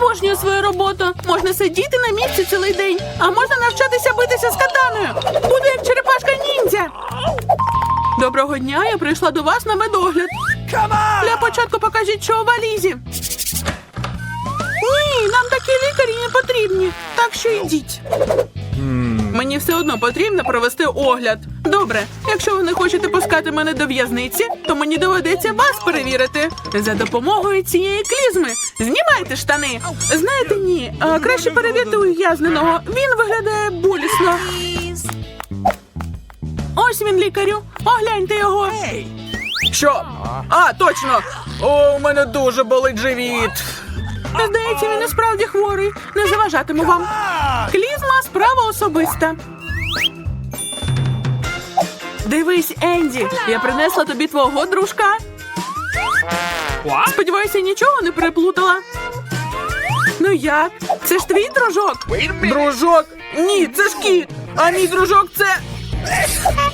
Обожнюю свою роботу. Можна сидіти на місці цілий день, а можна навчатися битися з катаною. Буду як черепашка ніндзя. Доброго дня, я прийшла до вас на медогляд. Для початку покажіть, що у валізі. Ні, нам такі лікарі не потрібні, так що йдіть. Мені все одно потрібно провести огляд. Добре, якщо ви не хочете пускати мене до в'язниці, то мені доведеться вас перевірити за допомогою цієї клізми. Знімайте штани. Знаєте, ні, а, краще перевірте ув'язненого. Він виглядає болісно. Ось він, лікарю. Огляньте його. Що? А, точно! О, у мене дуже болить живіт. Здається, він і справді хворий. Не заважатиму вам. Клізма справа особиста. Дивись, Енді, я принесла тобі твого дружка. Сподіваюся, нічого не переплутала. Ну як? Це ж твій дружок? Дружок? Ні, це ж кіт. А мій дружок це.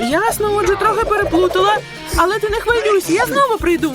Ясно, отже, трохи переплутала. Але ти не хвилюйся, я знову прийду.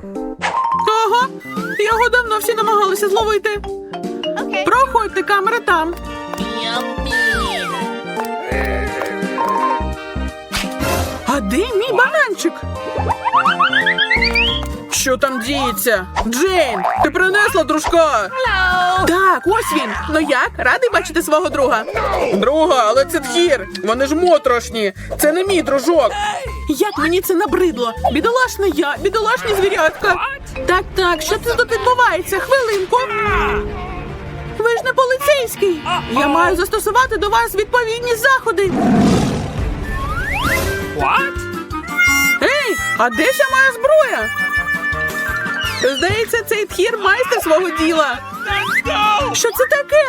Його давно всі намагалися зловити. Проходьте, камера там. А де мій бананчик? Що там діється? Джейн, ти принесла дружка? Так, ось він. Ну як? Радий бачити свого друга? Друга, але це тхір. Вони ж моторошні. Це не мій дружок. Як мені це набридло? Бідолашна я, бідолашні звірятка. Так, так, що це тут відбувається? Хвилинку. Ви ж не поліцейський. Я маю застосувати до вас відповідні заходи. What? Ей, а де ще моя зброя? Здається, цей тхір майстер свого діла. Що це таке?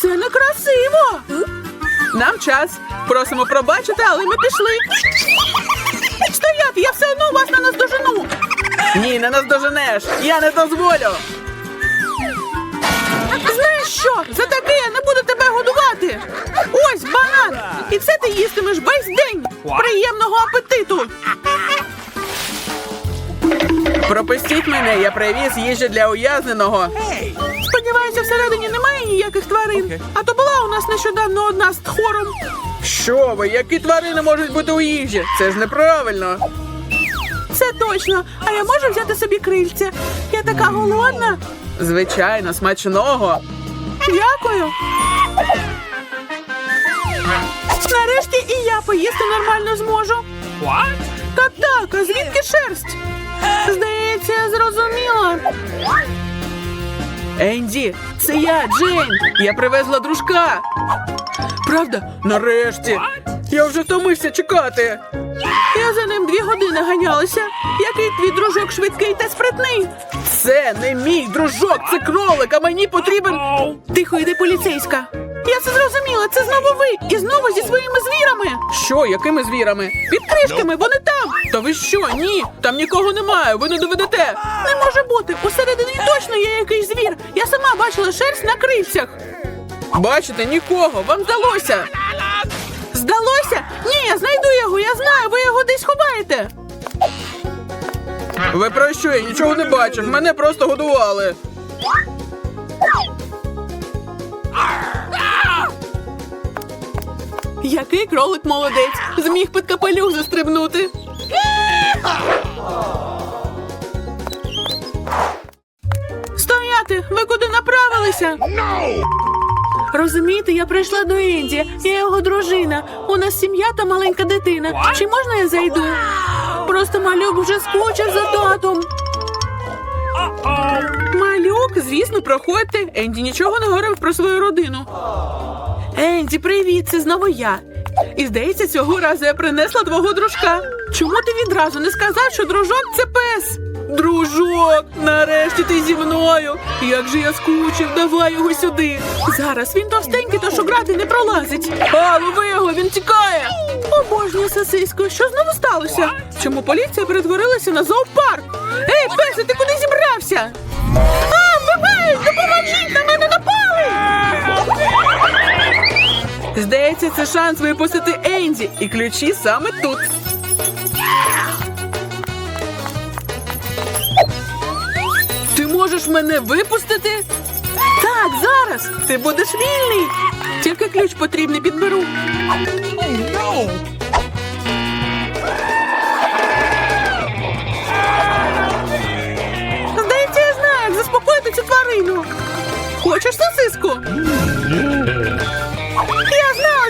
Це некрасиво. Нам час. Просимо пробачити, але ми пішли. Стояти, я все одно вас не наздожену. Ні, не наздоженеш. Я не дозволю. Знаєш що? За таке я не буду тебе годувати. Ось банан. І це ти їстимеш весь день. Приємного апетиту. Пропустіть мене, я привіз їжі для ув'язненого. Сподіваюся, всередині немає ніяких тварин. А то була у нас нещодавно одна з тхором. Що ви, які тварини можуть бути у їжі? Це ж неправильно. Це точно. А я можу взяти собі крильця. Я така голодна. Звичайно, смачного. Дякую. Нарешті і я поїсти нормально зможу. What? Так, так, а звідки шерсть? Здається, я зрозуміла. Енді, це я, Джейн. Я привезла дружка. Правда? Нарешті. Я вже втомився чекати. Я за ним дві години ганялася. Який твій дружок швидкий та спритний? Це не мій дружок, це кролик, а мені потрібен. Тихо, йди поліцейська. Я це зрозуміла, це знову ви. І знову зі своїми звірами. Що, якими звірами? Під кришками, вони там. Та ви що? Ні, там нікого немає, ви не доведете. Не може бути. Усередині точно є якийсь звір. Я сама бачила шерсть на крильцях. Бачите, нікого, вам здалося. Здалося? Ні, я знайду його, я знаю, ви його десь ховаєте. Ви про що? Я нічого не бачив. Мене просто годували. Який кролик молодець. Зміг під капелюх застрибнути. Стояти! Ви куди направилися? Розумієте, я прийшла до Енді. Я його дружина. У нас сім'я та маленька дитина. Чи можна я зайду? Просто малюк вже скучив за татом. Малюк, звісно, проходьте. Енді нічого не говорив про свою родину. Енді, привіт, це знову я. І здається, цього разу я принесла твого дружка. Чому ти відразу не сказав, що дружок це пес? Дружок, нарешті ти зі мною. Як же я скучив, давай його сюди. Зараз він товстенький, тож у не пролазить. А, лови його, він тікає. Обожнюю сосисько, що знову сталося? Чому поліція перетворилася на зоопарк? Ей, песе, ти куди зібрався? А, бабай, допоможіть, на мене напали! Здається, це шанс випустити Енді, і ключі саме тут. Ти можеш мене випустити? Так, зараз. Ти будеш вільний. Тільки ключ потрібний підберу. Здається, я знаю, як заспокоїти цю тварину. Хочеш сосиску?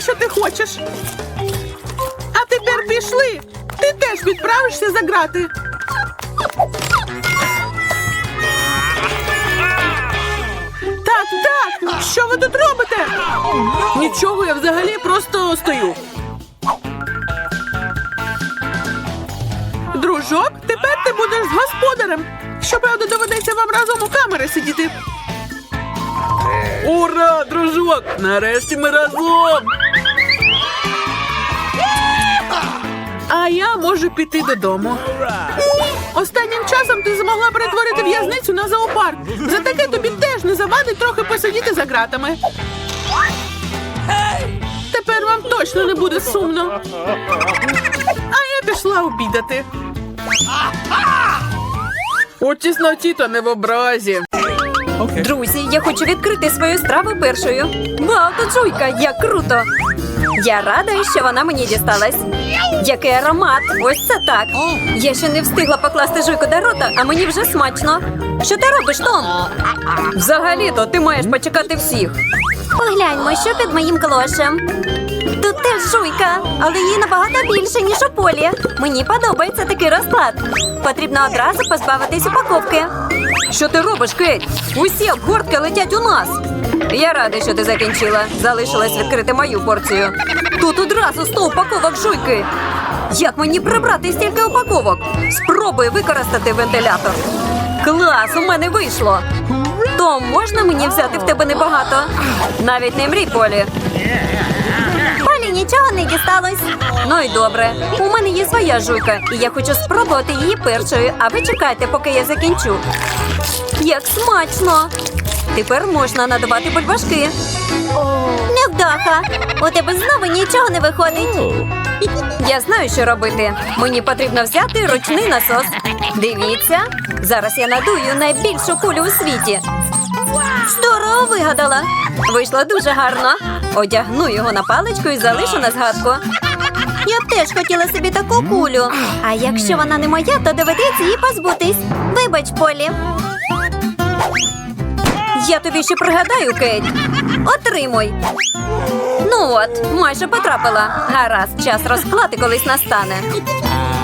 Що ти хочеш. А тепер пішли. Ти теж відправишся за грати. Так, так, що ви тут робите? Нічого, я взагалі просто стою. Дружок, тепер ти будеш з господарем. Щоправда, доведеться вам разом у камери сидіти. Ура, дружок! Нарешті ми разом. А я можу піти додому. Останнім часом ти змогла перетворити в'язницю на зоопарк. За таке тобі теж не завадить трохи посидіти за ґратами. Тепер вам точно не буде сумно. А я пішла обідати. У тісноті та не в образі. Друзі, я хочу відкрити свою страву першою. Вау, тут жуйка, як круто! Я рада, що вона мені дісталась. Який аромат! Ось це так. Я ще не встигла покласти жуйку до рота, а мені вже смачно. Що ти робиш, Том? Взагалі-то ти маєш почекати всіх. Погляньмо, що під моїм клошем. Тут теж жуйка, але її набагато більше, ніж у полі. Мені подобається такий розклад. Потрібно одразу позбавитись упаковки. Що ти робиш, Кейт? Усі обгортки летять у нас. Я рада, що ти закінчила. Залишилась відкрити мою порцію. Тут одразу сто упаковок жуйки. Як мені прибрати стільки упаковок? Спробуй використати вентилятор. Клас, у мене вийшло. Том, можна мені взяти в тебе небагато? Навіть не мрій, Полі. Нічого не дісталось. Ну і добре. У мене є своя жуйка, і я хочу спробувати її першою, а ви чекайте, поки я закінчу. Як смачно! Тепер можна надавати бульбашки. Невдаха! У тебе знову нічого не виходить. Я знаю, що робити. Мені потрібно взяти ручний насос. Дивіться, зараз я надую найбільшу кулю у світі. Здорово вигадала. Вийшло дуже гарно. Одягну його на паличку і залишу на згадку. Я б теж хотіла собі таку кулю. А якщо вона не моя, то доведеться її позбутись. Вибач, Полі. Я тобі ще пригадаю, Кейт. Отримуй. Ну от, майже потрапила. Гаразд, час розплати колись настане.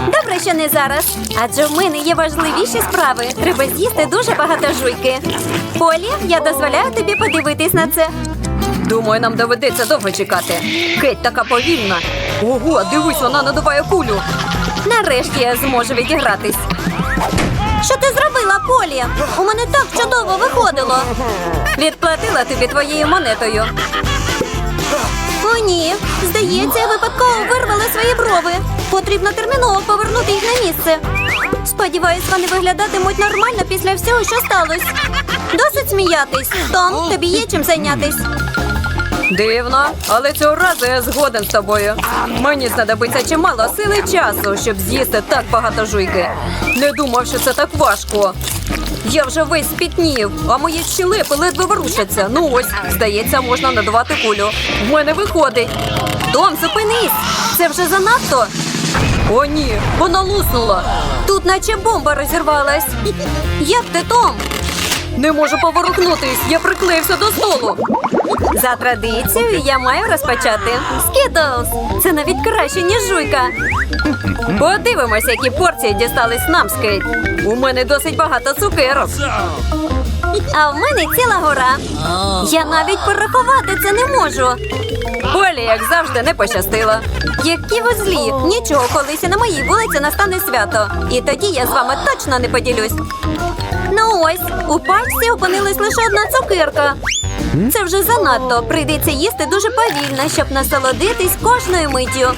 Добре, що не зараз. Адже в мене є важливіші справи. Треба з'їсти дуже багато жуйки. Полі, я дозволяю тобі подивитись на це. Думаю, нам доведеться довго чекати. Кеть така повільна. Ого, дивись, вона надуває кулю. Нарешті я зможу відігратись. Що ти зробила, Полі? У мене так чудово виходило. Відплатила тобі твоєю монетою. О, ні. Здається, я випадково вирвала свої брови. Потрібно терміново повернути їх на місце. Сподіваюсь, вони виглядатимуть нормально після всього, що сталося. Досить сміятись. Том, тобі є чим зайнятись. Дивно, але цього разу я згоден з тобою. Мені знадобиться чимало сили часу, щоб з'їсти так багато жуйки. Не думав, що це так важко. Я вже весь спітнів, а мої щелепи ледве ворушаться. Ну ось, здається, можна надувати кулю. В мене виходить. Том, зупинись! Це вже занадто. О, ні, вона луснула. Тут наче бомба розірвалась. Як ти, Том? Не можу поворухнутись, я приклеївся до столу. За традицією я маю розпочати. Скітлз! Це навіть краще, ніж жуйка. Подивимось, які порції дістались нам, Скейт. У мене досить багато цукерок. А в мене ціла гора. Я навіть порахувати це не можу. Полі, як завжди, не пощастило. Які ви злі! Нічого, колись і на моїй вулиці настане свято. І тоді я з вами точно не поділюсь. Ну ось, у пачці опинилась лише одна цукерка. Це вже занадто. Прийдеться їсти дуже повільно, щоб насолодитись кожною миттю.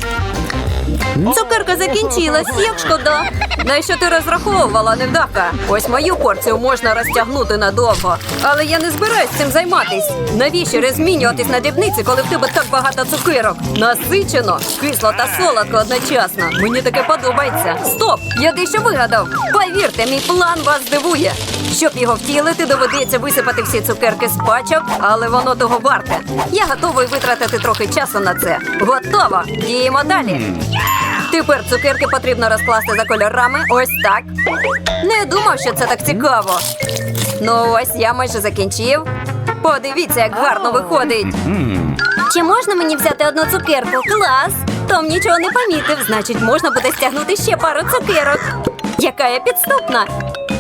Цукерка закінчилась, як шкода. На що ти розраховувала, невдаха? Ось мою порцію можна розтягнути надовго. Але я не збираюсь цим займатись. Навіщо розмінюватись на дрібниці, коли в тебе так багато цукерок? Насичено, кисло та солодко одночасно. Мені таке подобається. Стоп! Я дещо вигадав. Повірте, мій план вас здивує. Щоб його втілити, доведеться висипати всі цукерки з пачок, але воно того варте. Я готовий витратити трохи часу на це. Готово! Діємо далі. Тепер цукерки потрібно розкласти за кольорами. Ось так. Не думав, що це так цікаво. Ну ось я майже закінчив. Подивіться, як гарно виходить. Чи можна мені взяти одну цукерку? Клас! Том нічого не помітив, значить, можна буде стягнути ще пару цукерок. Яка я підступна.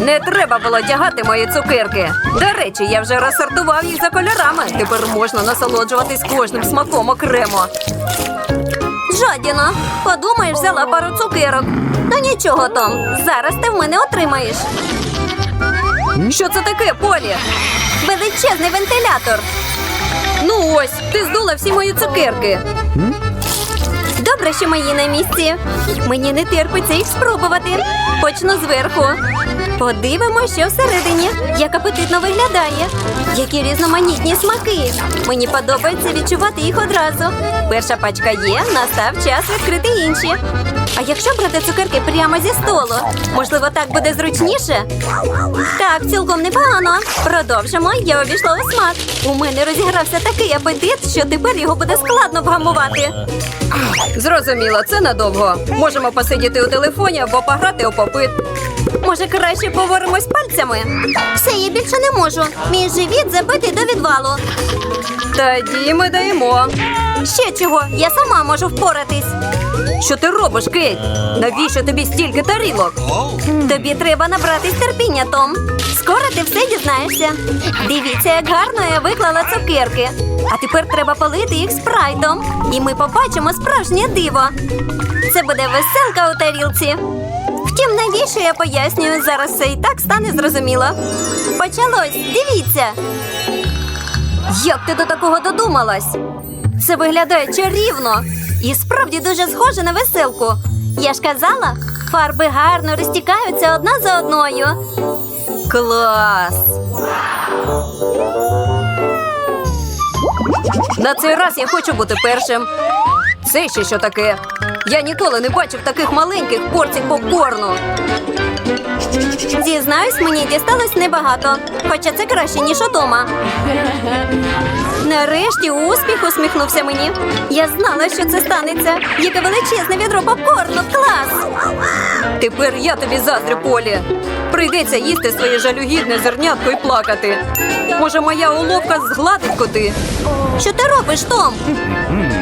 Не треба було тягати мої цукерки. До речі, я вже розсортував їх за кольорами. Тепер можна насолоджуватись кожним смаком окремо. Жадіно, подумаєш, взяла пару цукерок. Ну нічого, Том, зараз ти в мене отримаєш. Що це таке, Полі? Величезний вентилятор. Ну ось, ти здула всі мої цукерки. Добре, що мої на місці. Мені не терпиться їх спробувати. Почну зверху. Подивимося, що всередині. Як апетитно виглядає. Які різноманітні смаки. Мені подобається відчувати їх одразу. Перша пачка є, настав час відкрити інші. А якщо брати цукерки прямо зі столу, можливо, так буде зручніше? Так, цілком непогано. Продовжимо. Я обійшла у смак. У мене розігрався такий апетит, що тепер його буде складно вгамувати. Зрозуміло, це надовго. Можемо посидіти у телефоні або пограти у попит. Може, краще поворимось пальцями? Все, я більше не можу. Мій живіт забитий до відвалу. Тоді ми даємо. Ще чого? Я сама можу впоратись. Що ти робиш, Кейт? Навіщо тобі стільки тарілок? Тобі треба набратись терпіння, Том. Скоро ти все дізнаєшся. Дивіться, як гарно я виклала цукерки. А тепер треба полити їх спрайтом. І ми побачимо справжнє диво. Це буде веселка у тарілці. Втім, навіщо я пояснюю, зараз все і так стане зрозуміло. Почалось, дивіться. Як ти до такого додумалась? Це виглядає чарівно і справді дуже схоже на веселку. Я ж казала, фарби гарно розтікаються одна за одною. Клас! На цей раз я хочу бути першим. Це ще що таке? Я ніколи не бачив таких маленьких порцій попкорну. Зізнаюсь, мені дісталось небагато, хоча це краще, ніж удома. Нарешті успіх усміхнувся мені. Я знала, що це станеться. Яке величезне відро попкорну. Клас! Тепер я тобі заздрю, Полі. Прийдеться їсти своє жалюгідне зернятко і плакати. Може, моя уловка згладить коти? Що ти робиш, Том?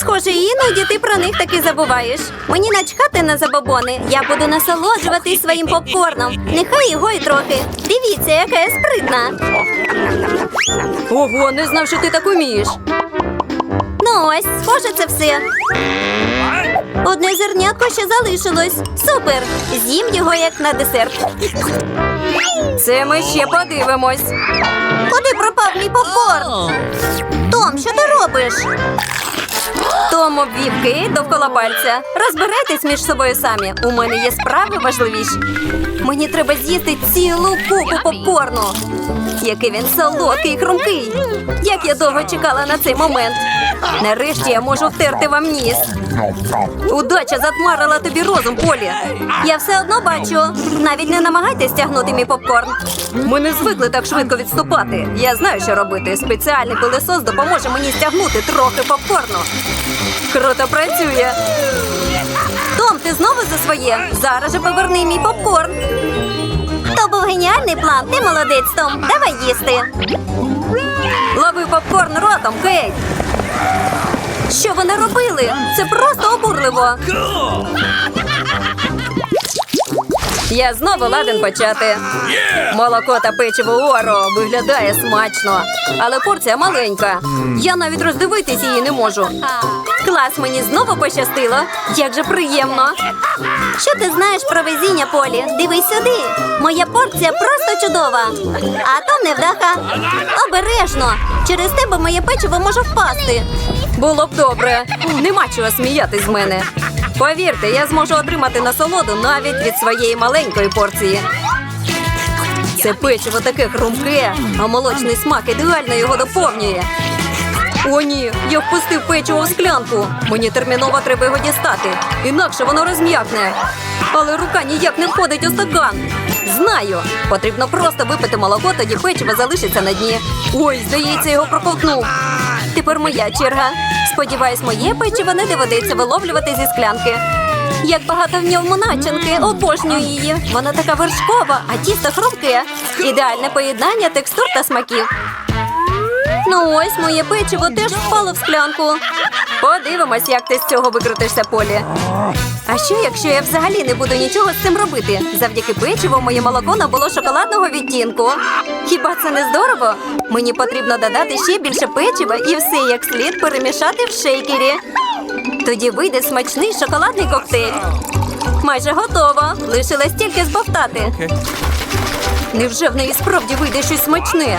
Схоже, іноді ти про них таки забуваєш. Мені начхати на забобони. Я буду насолоджуватись своїм попкорном. Нехай його й трохи. Дивіться, яка я спритна. Ого, не знав, що ти так умієш. Ну ось, схоже, це все. Одне зернятко ще залишилось. Супер! З'їм його як на десерт. Це ми ще подивимось. Куди пропав мій попкорн? Том, що ти робиш? Том обвів Кейт довкола пальця. Розбирайтесь між собою самі. У мене є справи важливіші. Мені треба з'їсти цілу купу попкорну. Який він солодкий і хрумкий. Як я довго чекала на цей момент. Нарешті я можу втерти вам ніс. Удача затмарила тобі розум, Полі. Я все одно бачу. Навіть не намагайтесь тягнути мій попкорн. Ми не звикли так швидко відступати. Я знаю, що робити. Спеціальний пилесос допоможе мені стягнути трохи попкорну. Круто працює. Том, ти знову за своє? Зараз же поверни мій попкорн. То був геніальний план. Ти молодець, Том. Давай їсти. Лови попкорн ротом, Кейт. Що вони робили? Це просто обурливо. Я знову ладен почати. Молоко та печиво Оро виглядає смачно, але порція маленька. Я навіть роздивитись її не можу. Клас, мені знову пощастило. Як же приємно. Що ти знаєш про везіння Полі? Дивись сюди. Моя порція просто чудова. А то невдаха. Обережно. Через тебе моє печиво може впасти. Було б добре. Нема чого сміятись з мене. Повірте, я зможу отримати насолоду навіть від своєї маленької порції. Це печиво таке хрумке, а молочний смак ідеально його доповнює. О, ні, я впустив печиво в склянку. Мені терміново треба його дістати, інакше воно розм'якне. Але рука ніяк не входить у стакан. Знаю, потрібно просто випити молоко, тоді печиво залишиться на дні. Ой, здається, його проковтнув. Тепер моя черга. Сподіваюсь, моє печиво не доведеться виловлювати зі склянки. Як багато в ньому начинки, обожнюю її. Вона така вершкова, а тісто хрумке. Ідеальне поєднання текстур та смаків. Ну ось моє печиво теж впало в склянку. Подивимось, як ти з цього викрутишся, Полі. А що, якщо я взагалі не буду нічого з цим робити? Завдяки печиву моє молоко набуло шоколадного відтінку. Хіба це не здорово? Мені потрібно додати ще більше печива і все як слід перемішати в шейкері. Тоді вийде смачний шоколадний коктейль. Майже готово. Лишилось тільки збовтати. Невже в неї справді вийде щось смачне?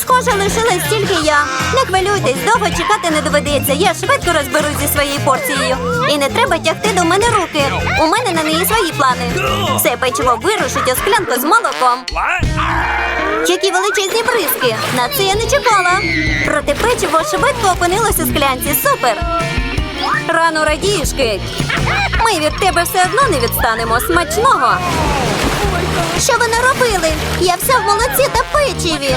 Схоже, лишилась тільки я. Не хвилюйтесь, довго чекати не доведеться. Я швидко розберусь зі своєю порцією. І не треба тягти до мене руки. У мене на неї свої плани. Все печиво вирушить у склянку з молоком. Які величезні бризки! На це я не чекала. Проте печиво швидко опинилося у склянці. Супер! Рано радієш, Кейт. Ми від тебе все одно не відстанемо. Смачного. Що ви наробили? Я вся в молоці та печиві.